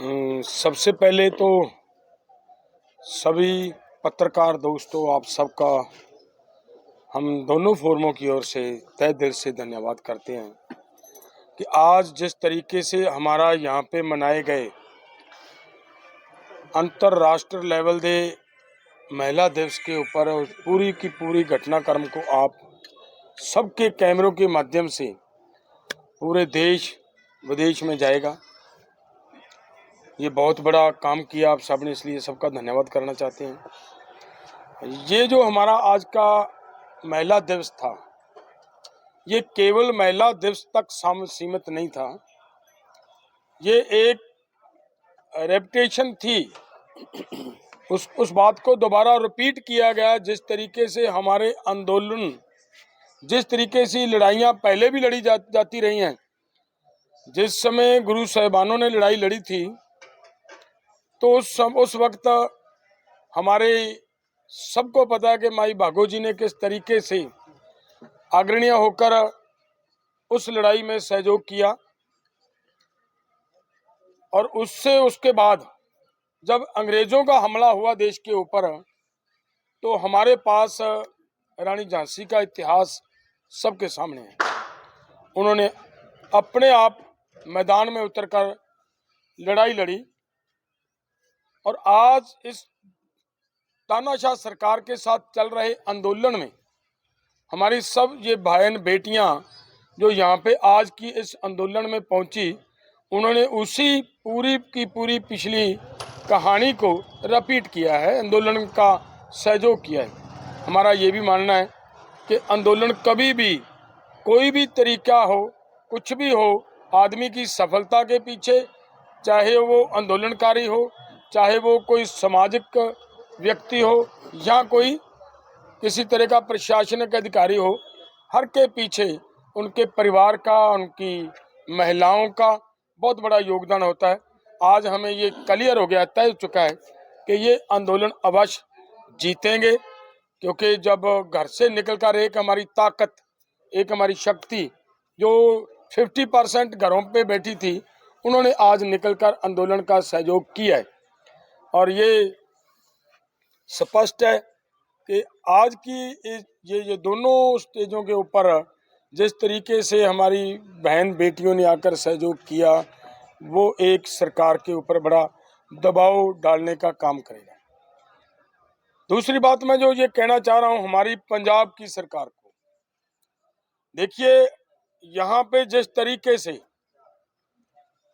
अम, सबसे पहले तो सभी पत्रकार दोस्तों आप सबका हम दोनों फोरमों की ओर से तय दिल से धन्यवाद करते हैं कि आज जिस तरीके से हमारा यहाँ पे मनाए गए अंतर्राष्ट्रीय लेवल दे महिला दिवस के ऊपर पूरी की पूरी घटनाक्रम को आप सबके कैमरों के माध्यम से पूरे देश विदेश में जाएगा। ये बहुत बड़ा काम किया आप सबने इसलिए सबका धन्यवाद करना चाहते हैं। ये जो हमारा आज का महिला दिवस था ये केवल महिला दिवस तक साम- सीमित नहीं था। ये एक रेपटेशन थी। उस उस बात को दोबारा रिपीट किया गया जिस तरीके से हमारे आंदोलन जिस तरीके से लड़ाइयाँ पहले भी लड़ी जा, जाती रही हैं। जिस समय गुरु साहिबानों ने लड़ाई लड़ी थी तो उस सम, उस वक्त हमारे सबको पता है कि माई भागो जी ने किस तरीके से अग्रणीय होकर उस लड़ाई में सहयोग किया। और उससे उसके बाद जब अंग्रेज़ों का हमला हुआ देश के ऊपर तो हमारे पास रानी झांसी का इतिहास सबके सामने है। उन्होंने अपने आप मैदान में उतरकर लड़ाई लड़ी। और आज इस तानाशाह सरकार के साथ चल रहे आंदोलन में हमारी सब ये बहन बेटियाँ जो यहाँ पे आज की इस आंदोलन में पहुँची, उन्होंने उसी पूरी की पूरी पिछली कहानी को रिपीट किया है, आंदोलन का सहयोग किया है। हमारा ये भी मानना है कि आंदोलन कभी भी, कोई भी तरीका हो, कुछ भी हो, आदमी की सफलता के पीछे, चाहे वो आंदोलनकारी हो चाहे वो कोई सामाजिक व्यक्ति हो या कोई किसी तरह का प्रशासनिक अधिकारी हो, हर के पीछे उनके परिवार का, उनकी महिलाओं का बहुत बड़ा योगदान होता है। आज हमें ये क्लियर हो गया, तय हो चुका है कि ये आंदोलन अवश्य जीतेंगे, क्योंकि जब घर से निकलकर एक हमारी ताकत, एक हमारी शक्ति जो 50 परसेंट घरों पे बैठी थी, उन्होंने आज निकलकर आंदोलन का सहयोग किया है। और ये स्पष्ट है कि आज की ये ये दोनों स्टेजों के ऊपर जिस तरीके से हमारी बहन बेटियों ने आकर सहयोग किया, वो एक सरकार के ऊपर बड़ा दबाव डालने का काम करेगा। दूसरी बात मैं जो ये कहना चाह रहा हूँ हमारी पंजाब की सरकार को, देखिए यहाँ पे जिस तरीके से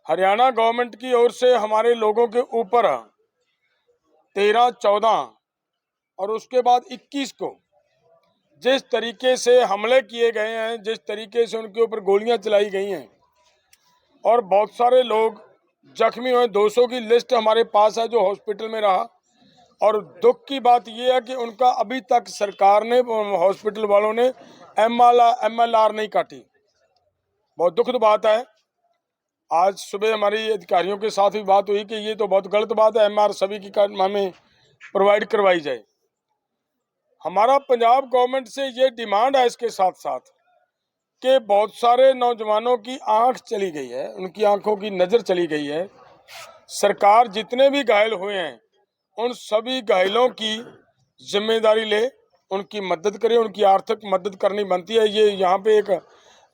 हरियाणा गवर्नमेंट की ओर से हमारे लोगों के ऊपर तेरह, चौदह और उसके बाद इक्कीस को। जिस तरीके से हमले किए गए हैं, जिस तरीके से उनके ऊपर गोलियाँ चलाई गई हैं, और बहुत सारे लोग जख्मी हुए 200 की लिस्ट हमारे पास है जो हॉस्पिटल में रहा, और दुख की बात यह है कि उनका अभी तक सरकार ने, हॉस्पिटल वालों ने एम एल आर नहीं काटी। बहुत दुखद बात है। आज सुबह हमारी अधिकारियों के साथ भी बात हुई कि ये तो बहुत गलत बात है एम आर सभी की का- हमें प्रोवाइड करवाई जाए। हमारा पंजाब गवर्नमेंट से ये डिमांड है इसके साथ साथ कि बहुत सारे नौजवानों की आँख चली गई है, उनकी आँखों की नज़र चली गई है। सरकार जितने भी घायल हुए हैं, उन सभी घायलों की ज़िम्मेदारी ले, उनकी मदद करे, उनकी आर्थिक मदद करनी बनती है। ये यहाँ पे एक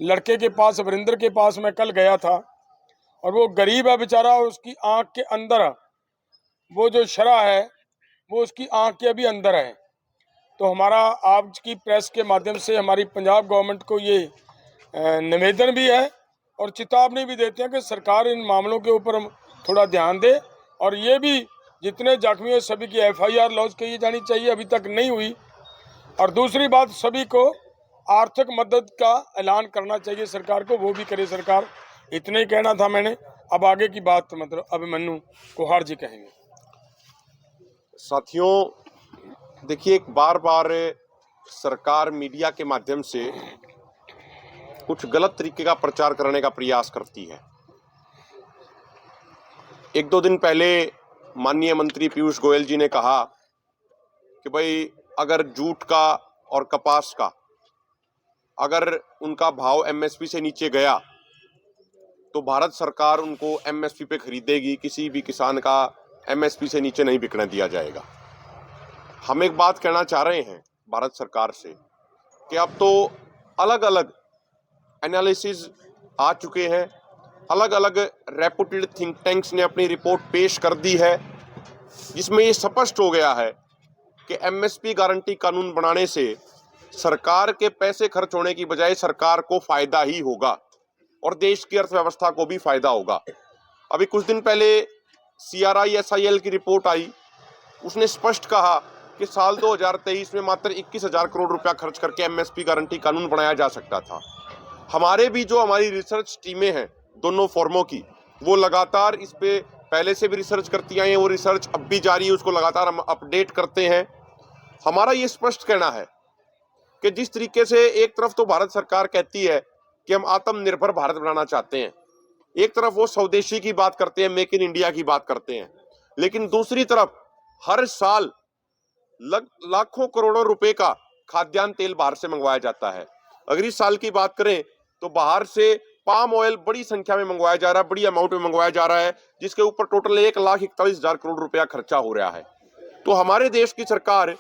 लड़के के पास, वरिंदर के पास मैं कल गया था। और वो गरीब है बेचारा और उसकी आँख के अंदर, वो जो शरा है, वो उसकी आँख के अभी अंदर है। तो हमारा आज की प्रेस के माध्यम से हमारी पंजाब गवर्नमेंट को ये निवेदन भी है और चेतावनी भी देते हैं कि सरकार इन मामलों के ऊपर थोड़ा ध्यान दे और ये भी जितने जख्मी हुए सभी की एफआईआर लॉन्च की जानी चाहिए, अभी तक नहीं हुई। और दूसरी बात, सभी को आर्थिक मदद का ऐलान करना चाहिए सरकार को, वो भी करे सरकार। इतने ही कहना था मैंने। अब आगे की बात मतलब अभिमन्यु कुहार जी कहेंगे। साथियों, देखिए, एक बार बार सरकार मीडिया के माध्यम से कुछ गलत तरीके का प्रचार करने का प्रयास करती है। एक दो दिन पहले माननीय मंत्री पीयूष गोयल जी ने कहा कि भाई, अगर जूट का और कपास का, अगर उनका भाव एमएसपी से नीचे गया तो भारत सरकार उनको एमएसपी पे खरीदेगी, किसी भी किसान का एमएसपी से नीचे नहीं बिकने दिया जाएगा। हम एक बात कहना चाह रहे हैं भारत सरकार से कि अब तो अलग अलग एनालिसिस आ चुके हैं अलग अलग रेपुटेड थिंक टैंक्स ने अपनी रिपोर्ट पेश कर दी है, जिसमें ये स्पष्ट हो गया है कि एमएसपी गारंटी कानून बनाने से सरकार के पैसे खर्च होने की बजाय सरकार को फ़ायदा ही होगा। और देश की अर्थव्यवस्था को भी फ़ायदा होगा। अभी कुछ दिन पहले सीआरआई एसआईएल की रिपोर्ट आई। उसने स्पष्ट कहा कि साल 2023 में मात्र 21,000 करोड़ रुपया खर्च करके एमएसपी गारंटी कानून बनाया जा सकता था। हमारे भी जो हमारी रिसर्च टीमें हैं दोनों फॉर्मों की वो लगातार इस पे पहले से भी रिसर्च करती आई हैं वो रिसर्च अब भी जारी है उसको लगातार हम अपडेट करते हैं। हमारा ये स्पष्ट कहना है कि जिस तरीके से एक तरफ़ तो भारत सरकार कहती है कि हम आत्मनिर्भर भारत बनाना चाहते हैं। एक तरफ़ वो स्वदेशी की बात करते हैं मेक इन इंडिया की बात करते हैं। लेकिन दूसरी तरफ़ हर साल लग, लाखों करोड़ों रुपए का खाद्यान्न तेल बाहर से मंगवाया जाता है। अगर इस साल की बात करें तो बाहर से पाम ऑयल बड़ी संख्या में मंगवाया जा रहा है बड़ी अमाउंट में मंगवाया जा रहा है जिसके ऊपर टोटल एक लाख इकतालीस हज़ार करोड़ रुपया खर्चा हो रहा है। तो हमारे देश की सरकार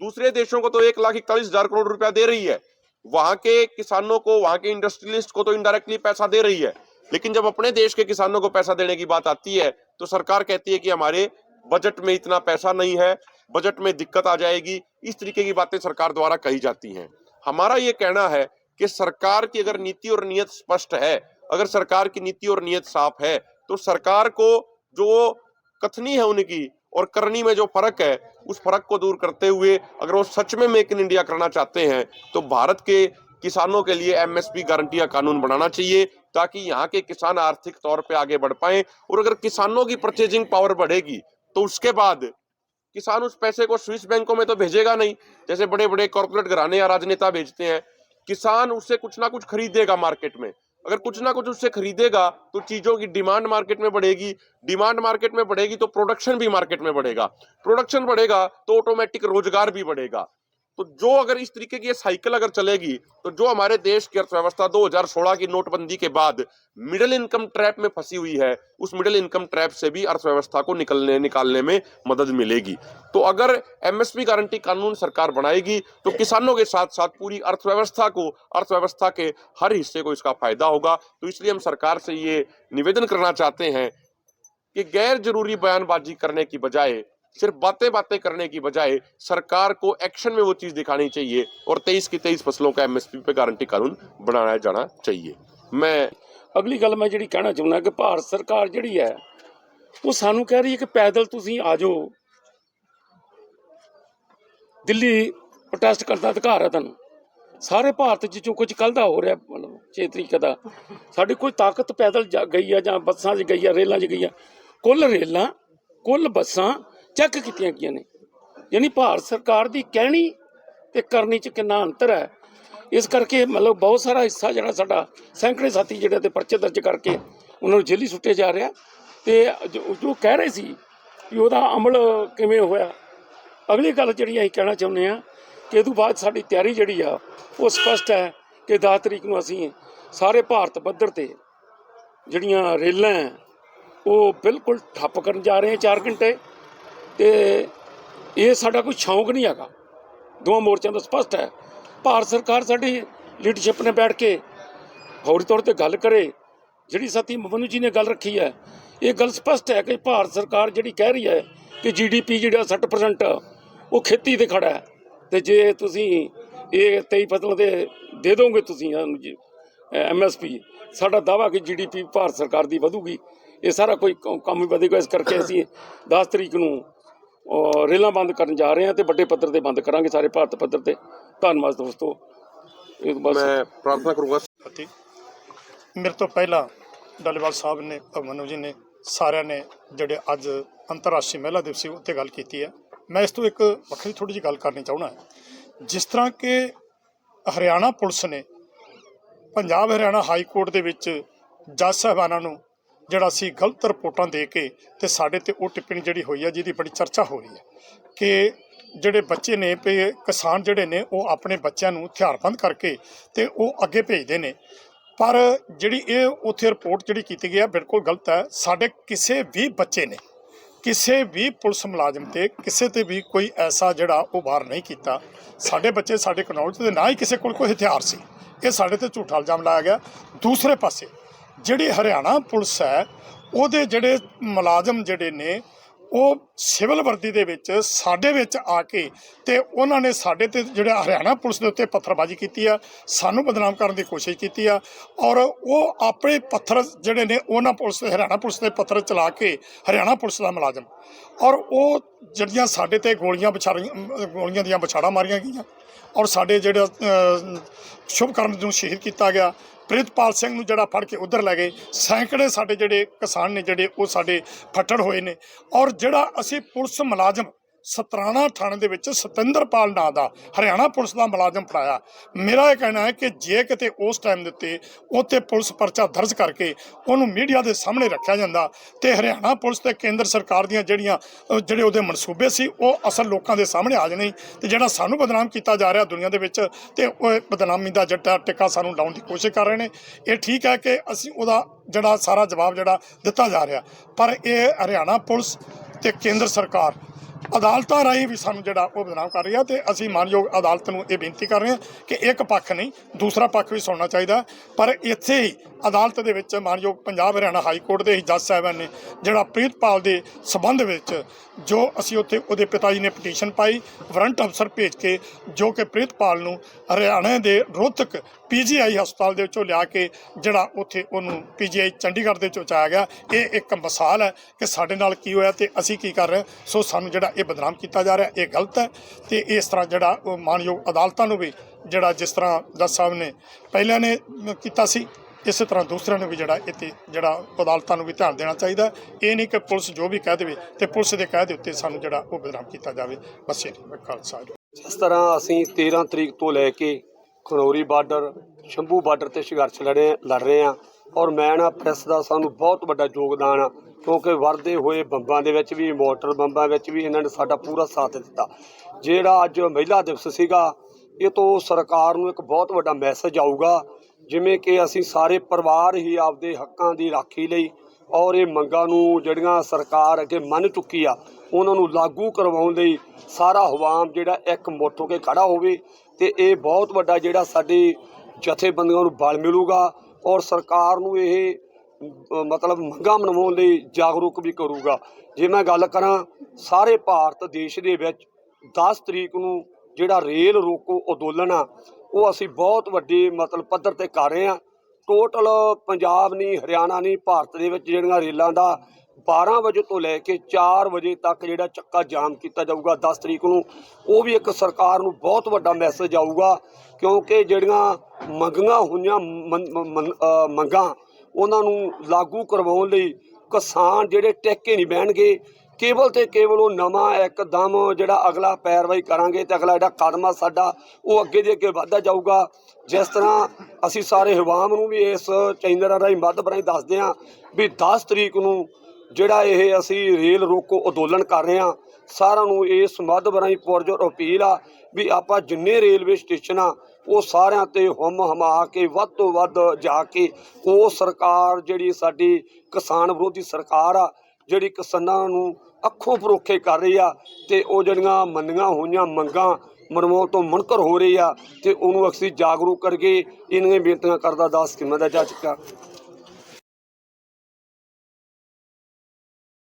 दूसरे देशों को तो एक लाख इकतालीस हज़ार करोड़ रुपया दे रही है। वहाँ के किसानों को, वहाँ के इंडस्ट्रियलिस्ट को तो इनडायरेक्टली पैसा दे रही है। लेकिन जब अपने देश के किसानों को पैसा देने की बात आती है तो सरकार कहती है कि हमारे बजट में इतना पैसा नहीं है बजट में दिक्कत आ जाएगी। इस तरीके की बातें सरकार द्वारा कही जाती हैं। हमारा ये कहना है कि सरकार की अगर नीति और नियत स्पष्ट है, अगर सरकार की नीति और नियत साफ़ है तो सरकार को जो कथनी है उनकी और करनी में जो फ़र्क है, उस फ़र्क को दूर करते हुए अगर वो सच में मेक इन इंडिया करना चाहते हैं तो भारत के किसानों के लिए एमएसपी गारंटी कानून बनाना चाहिए ताकि यहाँ के किसान आर्थिक तौर पे आगे बढ़ पाए और अगर किसानों की परचेजिंग पावर बढ़ेगी तो उसके बाद किसान उस पैसे को स्विस बैंकों में तो भेजेगा नहीं। जैसे बड़े बड़े कॉर्पोरेट घराने या राजनेता भेजते हैं, किसान उससे कुछ ना कुछ खरीदेगा मार्केट में। अगर कुछ ना कुछ उससे खरीदेगा तो चीज़ों की डिमांड मार्केट में बढ़ेगी। डिमांड मार्केट में बढ़ेगी तो प्रोडक्शन भी मार्केट में बढ़ेगा। प्रोडक्शन बढ़ेगा तो ऑटोमेटिक रोज़गार भी बढ़ेगा। तो जो अगर इस तरीके की साइकिल अगर चलेगी तो जो हमारे देश की अर्थव्यवस्था 2016 की नोटबंदी के बाद मिडिल इनकम ट्रैप में फंसी हुई है, उस मिडिल इनकम ट्रैप से भी अर्थव्यवस्था को निकलने, निकालने में मदद मिलेगी। तो अगर एमएसपी गारंटी कानून सरकार बनाएगी तो किसानों के साथ साथ पूरी अर्थव्यवस्था को, अर्थव्यवस्था के हर हिस्से को इसका फ़ायदा होगा। तो इसलिए हम सरकार से ये निवेदन करना चाहते हैं कि गैर ज़रूरी बयानबाजी करने की बजाय सिर्फ बातें बातें करने की बजाय सरकार को एक्शन में वो चीज दिखानी चाहिए और तेईस की तेईस फसलों का एमएसपी पे गारंटी कानून बनाया जाना चाहिए मैं ਅਗਲੀ ਗੱਲ ਮੈਂ ਜਿਹੜੀ ਕਹਿਣਾ ਚਾਹੁੰਦਾ ਕਿ ਭਾਰਤ ਸਰਕਾਰ ਜਿਹੜੀ ਹੈ ਉਹ ਸਾਨੂੰ ਕਹਿ ਰਹੀ ਹੈ ਕਿ ਪੈਦਲ ਤੁਸੀਂ ਆ ਜਾਓ ਦਿੱਲੀ ਪ੍ਰੋਟੈਸਟ ਕਰਨ ਦਾ ਅਧਿਕਾਰ ਹੈ ਤੁਹਾਨੂੰ ਸਾਰੇ ਭਾਰਤ 'ਚ ਜੋ ਕੁਝ ਕੱਲ੍ਹ ਦਾ ਹੋ ਰਿਹਾ ਮਤਲਬ 6 ਤਰੀਕ ਦਾ ਸਾਡੀ ਕੋਈ ਤਾਕਤ ਪੈਦਲ ਜਾ- ਗਈ ਆ ਜਾਂ ਬੱਸਾਂ 'ਚ ਗਈ ਆ ਰੇਲਾਂ 'ਚ ਗਈ ਆ ਕੁੱਲ ਰੇਲਾਂ ਕੁੱਲ ਬੱਸਾਂ ਚੈੱਕ ਕੀਤੀਆਂ ਗਈਆਂ ਨੇ। ਯਾਨੀ ਭਾਰਤ ਸਰਕਾਰ ਦੀ ਕਹਿਣੀ ਤੇ ਕਰਨੀ 'ਚ ਕਿੰਨਾ ਅੰਤਰ ਹੈ ਇਸ ਕਰਕੇ ਮਤਲਬ ਬਹੁਤ ਸਾਰਾ ਹਿੱਸਾ ਜਿਹੜਾ ਸਾਡਾ ਸੈਂਕੜੇ ਸਾਥੀ ਜਿਹੜੇ ਤੇ ਪਰਚੇ ਦਰਜ ਕਰਕੇ ਉਹਨਾਂ ਨੂੰ ਜੇਲੀ ਸੁੱਟੇ ਜਾ ਰਿਹਾ। ਤੇ ਜੋ ਕਹਿ ਰਹੇ ਸੀ ਵੀ ਉਹਦਾ ਅਮਲ ਕਿਵੇਂ ਹੋਇਆ ਅਗਲੀ ਗੱਲ ਜਿਹੜੀ ਅਸੀਂ ਕਹਿਣਾ ਚਾਹੁੰਦੇ ਆ ਕਿ ਇਹ ਤੋਂ ਬਾਅਦ ਸਾਡੀ ਤਿਆਰੀ ਜਿਹੜੀ ਆ ਉਹ ਸਪਸ਼ਟ ਹੈ ਕਿ 10 ਤਰੀਕ ਨੂੰ ਅਸੀਂ ਸਾਰੇ ਭਾਰਤ ਪੱਧਰ ਤੇ ਜਿਹੜੀਆਂ ਰੇਲਾਂ ਹੈ, ਉਹ ਬਿਲਕੁਲ ਠੱਪ ਕਰਨ ਜਾ ਰਹੇ ਹਾਂ 4 ਘੰਟੇ। ਤੇ ਇਹ ਸਾਡਾ ਕੋਈ ਸ਼ੌਂਕ ਨਹੀਂ ਹੈਗਾ। ਦੋਵਾਂ ਮੋਰਚਿਆਂ ਦਾ ਸਪਸ਼ਟ ਹੈ। ਭਾਰਤ ਸਰਕਾਰ ਸਾਡੀ ਲੀਡਰਸ਼ਿਪ ਨੇ ਬੈਠ ਕੇ ਫੌਰੀ ਤੌਰ ਤੇ ਗੱਲ ਕਰੇ। ਜਿਹੜੀ ਸਾਥੀ ਮਮਨੂ ਜੀ ਨੇ ਗੱਲ ਰੱਖੀ ਹੈ, ਇਹ ਗੱਲ ਸਪਸ਼ਟ ਹੈ ਕਿ ਭਾਰਤ ਸਰਕਾਰ ਜਿਹੜੀ ਕਹਿ ਰਹੀ ਹੈ ਕਿ ਜੀਡੀਪੀ ਜਿਹੜਾ 60% ਉਹ ਖੇਤੀ ਤੇ ਖੜਾ ਹੈ। ਤੇ ਜੇ ਤੁਸੀਂ ਇਹ 23 ਫਸਲਾਂ ਦੇ ਦੇ ਦੋਗੇ ਤੁਸੀਂ ਐਮਐਸਪੀ ਸਾਡਾ ਦਾਵਾ ਕਿ ਜੀਡੀਪੀ ਭਾਰਤ ਸਰਕਾਰ ਦੀ ਵਧੂਗੀ। ਇਹ ਸਾਰਾ ਕੋਈ ਕੰਮ ਹੀ ਵਧੇਗਾ, ਇਸ ਕਰਕੇ ਅਸੀਂ 10 ਤਰੀਕ ਨੂੰ ਰੇਲਾਂ ਬੰਦ ਕਰਨ ਜਾ ਰਹੇ ਆ ਤੇ ਵੱਡੇ ਪੱਧਰ ਤੇ ਬੰਦ ਕਰਾਂਗੇ ਸਾਰੇ ਭਾਰਤ ਪੱਧਰ ਤੇ। ਧੰਨਵਾਦ ਦੋਸਤੋ। ਇਹ ਬਸ। ਮੈਂ ਪ੍ਰਾਰਥਨਾ ਕਰੂਗਾ। ਫਤਿਹ। ਮੇਰੇ ਤੋਂ ਪਹਿਲਾਂ ਡੱਲੇਵਾਲ ਸਾਹਿਬ ਨੇ ਭਗਵਨੂ ਜੀ ਨੇ ਸਾਰਿਆਂ ਨੇ ਜਿਹੜੇ ਅੱਜ ਅੰਤਰਰਾਸ਼ਟਰੀ ਮਹਿਲਾ ਦਿਵਸ ਉੱਤੇ ਗੱਲ ਕੀਤੀ ਹੈ। ਮੈਂ ਇਸ ਤੋਂ ਇੱਕ ਵੱਖਰੀ ਥੋੜੀ ਜਿਹੀ ਗੱਲ ਕਰਨੀ ਚਾਹੁੰਦਾ ਜਿਸ ਤਰ੍ਹਾਂ ਕਿ ਹਰਿਆਣਾ ਪੁਲਿਸ ਨੇ ਪੰਜਾਬ ਹਰਿਆਣਾ ਹਾਈ ਕੋਰਟ ਦੇ ਵਿੱਚ ਜੱਜ ਸਾਹਿਬਾਨਾਂ ਨੂੰ ਜਿਹੜਾ ਸੀ ਗਲਤ ਰਿਪੋਰਟਾਂ ਦੇ ਕੇ ਤੇ ਸਾਡੇ ਤੇ ਉਹ ਟਿੱਪਣੀ ਜਿਹੜੀ ਹੋਈ ਹੈ ਜਿਹਦੀ ਬੜੀ ਚਰਚਾ ਹੋ ਰਹੀ ਹੈ ਕਿ ਜਿਹੜੇ ਬੱਚੇ ਨੇ ਪੇ ਕਿਸਾਨ ਜਿਹੜੇ ਨੇ, ਉਹ ਆਪਣੇ ਬੱਚਿਆਂ ਨੂੰ ਹਥਿਆਰਬੰਦ ਕਰਕੇ ਤੇ ਉਹ ਅੱਗੇ ਭੇਜਦੇ ਨੇ। ਪਰ ਜਿਹੜੀ ਇਹ ਉੱਥੇ ਰਿਪੋਰਟ ਜਿਹੜੀ ਕੀਤੀ ਗਈ ਹੈ ਬਿਲਕੁਲ ਗਲਤ ਹੈ ਸਾਡੇ ਕਿਸੇ ਵੀ ਬੱਚੇ ਨੇ, ਕਿਸੇ ਵੀ ਪੁਲਿਸ ਮੁਲਾਜ਼ਮ ਤੇ, ਕਿਸੇ ਤੇ ਵੀ ਕੋਈ ਐਸਾ ਜਿਹੜਾ ਉਹ ਵਾਰ ਨਹੀਂ ਕੀਤਾ। ਸਾਡੇ ਬੱਚੇ ਸਾਡੇ ਕਨੌਲਜ ਤੇ ਨਾ ਹੀ ਕਿਸੇ ਕੋਲ ਕੋਈ ਹਥਿਆਰ ਸੀ। ਇਹ ਸਾਡੇ ਤੇ ਝੂਠਾ ਇਲਜ਼ਾਮ ਲਾਇਆ ਗਿਆ। ਦੂਸਰੇ ਪਾਸੇ ਜਿਹੜੀ ਹਰਿਆਣਾ ਪੁਲਿਸ ਹੈ, ਉਹਦੇ ਜਿਹੜੇ ਮੁਲਾਜ਼ਮ ਜਿਹੜੇ ਨੇ, ਉਹ ਸਿਵਲ ਵਰਦੀ ਦੇ ਵਿੱਚ, ਸਾਡੇ ਵਿੱਚ ਆ ਕੇ ਤੇ ਉਹਨਾਂ ਨੇ ਸਾਡੇ ਤੇ ਜਿਹੜਾ ਹਰਿਆਣਾ ਪੁਲਿਸ ਦੇ ਉੱਤੇ ਪੱਥਰਬਾਜ਼ੀ ਕੀਤੀ ਆ, ਸਾਨੂੰ ਬਦਨਾਮ ਕਰਨ ਦੀ ਕੋਸ਼ਿਸ਼ ਕੀਤੀ ਆ ਔਰ ਉਹ ਆਪਣੇ ਪੱਥਰ ਜਿਹੜੇ ਨੇ, ਉਹਨਾਂ ਪੁਲਿਸ ਤੇ ਹਰਿਆਣਾ ਪੁਲਿਸ ਦੇ ਪੱਥਰ ਚਲਾ ਕੇ ਹਰਿਆਣਾ ਪੁਲਿਸ ਦਾ ਮੁਲਾਜ਼ਮ ਔਰ ਉਹ ਜਿਹੜੀਆਂ ਸਾਡੇ ਤੇ ਗੋਲੀਆਂ ਵਿਚਾਰੀਆਂ ਗੋਲੀਆਂ ਦੀਆਂ ਵਿਛਾੜਾਂ ਮਾਰੀਆਂ ਗਈਆਂ ਔਰ ਸਾਡੇ ਜਿਹੜਾ ਅ, ਸ਼ੁਭਕਰਨ ਨੂੰ ਸ਼ਹੀਦ ਕੀਤਾ ਗਿਆ ਪ੍ਰਿਤਪਾਲ ਸਿੰਘ ਨੂੰ ਜਿਹੜਾ ਫੜ ਕੇ ਉਧਰ ਲੈ ਗਏ ਸੈਂਕੜੇ ਸਾਡੇ ਜਿਹੜੇ ਕਿਸਾਨ ਨੇ ਜਿਹੜੇ ਉਹ ਸਾਡੇ ਫੱਟੜ ਹੋਏ ਨੇ ਔਰ ਜਿਹੜਾ ਅਸੀਂ ਪੁਲਿਸ ਮੁਲਾਜ਼ਮ ਸਤਰਾਣਾ ਥਾਣੇ ਦੇ ਵਿੱਚ ਸਤਿੰਦਰਪਾਲ ਨਾਂ ਦਾ ਹਰਿਆਣਾ ਪੁਲਿਸ ਦਾ ਮੁਲਾਜ਼ਮ ਫੜਾਇਆ। ਮੇਰਾ ਇਹ ਕਹਿਣਾ ਹੈ ਕਿ ਜੇ ਕਿਤੇ ਉਸ ਟਾਈਮ ਦੇ ਉੱਤੇ ਉੱਤੇ ਪੁਲਿਸ ਪਰਚਾ ਦਰਜ ਕਰਕੇ ਉਹਨੂੰ ਮੀਡੀਆ ਦੇ ਸਾਹਮਣੇ ਰੱਖਿਆ ਜਾਂਦਾ ਤੇ ਹਰਿਆਣਾ ਪੁਲਿਸ ਤੇ ਕੇਂਦਰ ਸਰਕਾਰ ਦੀਆਂ ਜਿਹੜੀਆਂ ਜਿਹੜੇ ਉਹਦੇ ਮਨਸੂਬੇ ਸੀ, ਉਹ ਅਸਲ ਲੋਕਾਂ ਦੇ ਸਾਹਮਣੇ ਆ ਜਾਣੇ ਤੇ ਜਿਹੜਾ ਸਾਨੂੰ ਬਦਨਾਮ ਕੀਤਾ ਜਾ ਰਿਹਾ ਦੁਨੀਆ ਦੇ ਵਿੱਚ ਤੇ ਉਹ ਬਦਨਾਮੀ ਦਾ ਜੱਟਾ ਟਿੱਕਾ ਸਾਨੂੰ ਲਾਉਣ ਦੀ ਕੋਸ਼ਿਸ਼ ਕਰ ਰਹੇ ਨੇ। ਇਹ ਠੀਕ ਹੈ ਕਿ ਅਸੀਂ ਉਹਦਾ ਜਿਹੜਾ ਸਾਰਾ ਜਵਾਬ ਜਿਹੜਾ ਦਿੱਤਾ ਜਾ ਰਿਹਾ। ਪਰ ਇਹ ਹਰਿਆਣਾ ਪੁਲਿਸ ਤੇ ਕੇਂਦਰ ਸਰਕਾਰ ਅਦਾਲਤਾਂ ਰਾਹੀਂ ਵੀ ਸਾਨੂੰ ਜਿਹੜਾ ਉਹ ਬਦਨਾਮ ਕਰ ਰਹੀ ਆ ਤੇ ਅਸੀਂ ਮਾਨਯੋਗ ਅਦਾਲਤ ਨੂੰ ਇਹ ਬੇਨਤੀ ਕਰ ਰਹੇ ਹਾਂ ਕਿ ਇੱਕ ਪੱਖ ਨਹੀਂ, ਦੂਸਰਾ ਪੱਖ ਵੀ ਸੁਣਨਾ ਚਾਹੀਦਾ। ਪਰ ਇੱਥੇ ਹੀ ਅਦਾਲਤ ਦੇ ਵਿੱਚ ਮਾਨਯੋਗ ਪੰਜਾਬ ਹਰਿਆਣਾ ਹਾਈ ਕੋਰਟ ਦੇ ਹੀ ਜੱਜ ਸਾਹਿਬਾਨ ਨੇ ਜਿਹੜਾ ਪ੍ਰੀਤਪਾਲ ਦੇ ਸਬੰਧ ਵਿੱਚ ਜੋ ਅਸੀਂ ਉੱਥੇ ਉਹਦੇ ਪਿਤਾ ਜੀ ਨੇ ਪਟੀਸ਼ਨ ਪਾਈ, ਵਾਰੰਟ ਅਫਸਰ ਭੇਜ ਕੇ ਜੋ ਕਿ ਪ੍ਰੀਤਪਾਲ ਨੂੰ ਹਰਿਆਣਾ ਦੇ ਰੋਹਤਕ ਪੀਜੀਆਈ ਹਸਪਤਾਲ ਦੇ ਵਿੱਚੋਂ ਲਿਆ ਕੇ ਜਿਹੜਾ ਉੱਥੇ ਉਹਨੂੰ ਪੀਜੀਆਈ ਚੰਡੀਗੜ੍ਹ ਦੇ ਵਿੱਚੋਂ ਪਹੁੰਚਾਇਆ ਗਿਆ। ਇਹ ਇੱਕ ਮਿਸਾਲ ਹੈ ਕਿ ਸਾਡੇ ਨਾਲ ਕੀ ਹੋਇਆ ਤੇ ਅਸੀਂ ਕੀ ਕਰ ਰਹੇ ਸੋ ਸਾਨੂੰ ਜਿਹੜਾ ਇਹ ਬਦਨਾਮ ਕੀਤਾ ਜਾ ਰਿਹਾ, ਇਹ ਗਲਤ ਹੈ ਤੇ ਇਸ ਤਰ੍ਹਾਂ ਜਿਹੜਾ ਉਹ ਮਾਨਯੋਗ ਅਦਾਲਤਾਂ ਨੂੰ ਵੀ ਜਿਹੜਾ ਜਿਸ ਤਰ੍ਹਾਂ ਜੱਜ ਸਾਹਿਬ ਨੇ ਪਹਿਲਾਂ ਨੇ ਕੀਤਾ ਸੀ ਇਸੇ ਤਰ੍ਹਾਂ ਦੂਸਰਿਆਂ ਨੂੰ ਵੀ ਜਿਹੜਾ ਇੱਥੇ ਜਿਹੜਾ ਅਦਾਲਤਾਂ ਨੂੰ ਵੀ ਧਿਆਨ ਦੇਣਾ ਚਾਹੀਦਾ। ਇਹ ਨਹੀਂ ਕਿ ਪੁਲਿਸ ਜੋ ਵੀ ਕਹਿ ਦੇਵੇ ਤੇ ਪੁਲਿਸ ਦੇ ਕਹਿ ਦੇ ਉੱਤੇ ਸਾਨੂੰ ਜਿਹੜਾ ਉਹ ਬਦਨਾਮ ਕੀਤਾ ਜਾਵੇ। ਬਸ ਇਹ ਖਾਲਸਾ ਇਸ ਤਰ੍ਹਾਂ ਅਸੀਂ 13 ਤਰੀਕ ਤੋਂ ਲੈ ਕੇ ਖਨੌਰੀ ਬਾਰਡਰ, ਸ਼ੰਭੂ ਬਾਰਡਰ ਤੇ ਸੰਘਰਸ਼ ਲੜੇ, ਲੜ ਰਹੇ ਹਾਂ ਔਰ ਮੈਂ ਨਾ ਪ੍ਰੈਸ ਦਾ ਸਾਨੂੰ ਬਹੁਤ ਵੱਡਾ ਯੋਗਦਾਨ ਆ, ਕਿਉਂਕਿ ਵਰਦੇ ਹੋਏ ਬੰਬਾਂ ਦੇ ਵਿੱਚ ਵੀ, ਮੋਟਰ ਬੰਬਾਂ ਵਿੱਚ ਵੀ ਇਹਨਾਂ ਨੇ ਸਾਡਾ ਪੂਰਾ ਸਾਥ ਦਿੱਤਾ। ਜਿਹੜਾ ਅੱਜ ਮਹਿਲਾ ਦਿਵਸ ਸੀਗਾ, ਇਹ ਤੋਂ ਸਰਕਾਰ ਨੂੰ ਇੱਕ ਬਹੁਤ ਵੱਡਾ ਮੈਸੇਜ ਆਊਗਾ ਜਿਵੇਂ ਕਿ ਅਸੀਂ ਸਾਰੇ ਪਰਿਵਾਰ ਹੀ ਆਪਦੇ ਹੱਕਾਂ ਦੀ ਰਾਖੀ ਲਈ ਔਰ ਇਹ ਮੰਗਾਂ ਨੂੰ ਜਿਹੜੀਆਂ ਸਰਕਾਰ ਅੱਗੇ ਮੰਨ ਚੁੱਕੀ ਆ, ਉਹਨਾਂ ਨੂੰ ਲਾਗੂ ਕਰਵਾਉਣ ਲਈ ਸਾਰਾ ਹਵਾਮ ਜਿਹੜਾ ਇੱਕ ਮੁੱਠ ਹੋ ਕੇ ਖੜਾ ਹੋਵੇ ਤੇ ਇਹ ਬਹੁਤ ਵੱਡਾ ਜਿਹੜਾ ਸਾਡੀ ਜਥੇਬੰਦੀਆਂ ਨੂੰ ਬਲ ਮਿਲੂਗਾ ਔਰ ਸਰਕਾਰ ਨੂੰ ਇਹ ਮਤਲਬ ਮੰਗਾਂ ਮਨਵਾਉਣ ਲਈ ਜਾਗਰੂਕ ਵੀ ਕਰੂਗਾ। ਜੇ ਮੈਂ ਗੱਲ ਕਰਾਂ ਸਾਰੇ ਭਾਰਤ ਦੇਸ਼ ਦੇ ਵਿੱਚ 10 ਤਰੀਕ ਨੂੰ ਜਿਹੜਾ ਰੇਲ ਰੋਕੋ ਅੰਦੋਲਨ ਆ ਉਹ ਅਸੀਂ ਬਹੁਤ ਵੱਡੀ ਮਤਲਬ ਪੱਧਰ ਤੇ ਕਰ ਰਹੇ ਹਾਂ। ਟੋਟਲ ਪੰਜਾਬ ਨਹੀਂ ਹਰਿਆਣਾ ਨਹੀਂ ਭਾਰਤ ਦੇ ਵਿੱਚ ਜਿਹੜੀਆਂ ਰੇਲਾਂ ਦਾ 12 ਵਜੇ ਤੋਂ ਲੈ ਕੇ 4 ਵਜੇ ਤੱਕ ਜਿਹੜਾ ਚੱਕਾ ਜਾਮ ਕੀਤਾ ਜਾਊਗਾ 10 ਤਰੀਕ ਨੂੰ, ਉਹ ਵੀ ਇੱਕ ਸਰਕਾਰ ਨੂੰ ਬਹੁਤ ਵੱਡਾ ਮੈਸੇਜ ਆਊਗਾ ਕਿਉਂਕਿ ਜਿਹੜੀਆਂ ਮੰਗਾਂ ਹੋਈਆਂ ਮੰਗਾਂ, ਉਹਨਾਂ ਨੂੰ ਲਾਗੂ ਕਰਵਾਉਣ ਲਈ ਕਿਸਾਨ ਜਿਹੜੇ ਟੇਕੇ ਨਹੀਂ ਬਹਿਣਗੇ। ਕੇਵਲ ਤੇ ਕੇਵਲ ਉਹ ਨਵਾਂ ਇੱਕਦਮ ਜਿਹੜਾ ਅਗਲਾ ਪੈਰਵਾਈ ਕਰਾਂਗੇ ਤੇ ਅਗਲਾ ਜਿਹੜਾ ਕਦਮ ਆ ਸਾਡਾ, ਉਹ ਅੱਗੇ ਦੇ ਅੱਗੇ ਵੱਧਦਾ ਜਾਊਗਾ। ਜਿਸ ਤਰ੍ਹਾਂ ਅਸੀਂ ਸਾਰੇ ਹਵਾਮ ਨੂੰ ਵੀ ਇਸ ਚੈਨਲ ਰਾਹੀਂ ਮੱਧ ਬਰਾਈ ਦੱਸਦੇ ਹਾਂ ਵੀ 10 ਤਰੀਕ ਨੂੰ ਜਿਹੜਾ ਇਹ ਅਸੀਂ ਰੇਲ ਰੋਕੋ ਅੰਦੋਲਨ ਕਰ ਰਹੇ ਹਾਂ, ਸਾਰਿਆਂ ਨੂੰ ਇਸ ਮੱਧ ਬਰਾਈ ਪੁਰਜੋਰ ਅਪੀਲ ਆ ਵੀ ਆਪਾਂ ਜਿੰਨੇ ਰੇਲਵੇ ਸਟੇਸ਼ਨ ਆ, ਉਹ ਸਾਰਿਆਂ ਤੇ ਹੁਮ ਹਮਾ ਕੇ ਵੱਧ ਤੋਂ ਵੱਧ ਜਾ ਕੇ ਉਹ ਸਰਕਾਰ ਜਿਹੜੀ ਸਾਡੀ ਕਿਸਾਨ ਵਿਰੋਧੀ ਸਰਕਾਰ ਆ, ਜਿਹੜੀ ਕਿਸਾਨਾਂ ਨੂੰ ਅੱਖੋਂ ਪਰੋਖੇ ਕਰ ਰਹੀ ਆ ਤੇ ਉਹ ਜਿਹੜੀਆਂ ਮੰਨੀਆਂ ਹੋਈਆਂ ਮੰਗਾਂ ਮਨਮੋਹ ਤੋਂ ਮੁਨਕਰ ਹੋ ਰਹੀ ਆ ਤੇ ਉਹਨੂੰ ਅਸੀਂ ਜਾਗਰੂਕ ਕਰਕੇ ਇਹਨਾਂ ਬੇਨਤੀਆਂ ਕਰਦਾ ਦਾਸ ਕਿਮਾ ਦਾ ਜਾ ਚੁੱਕਾ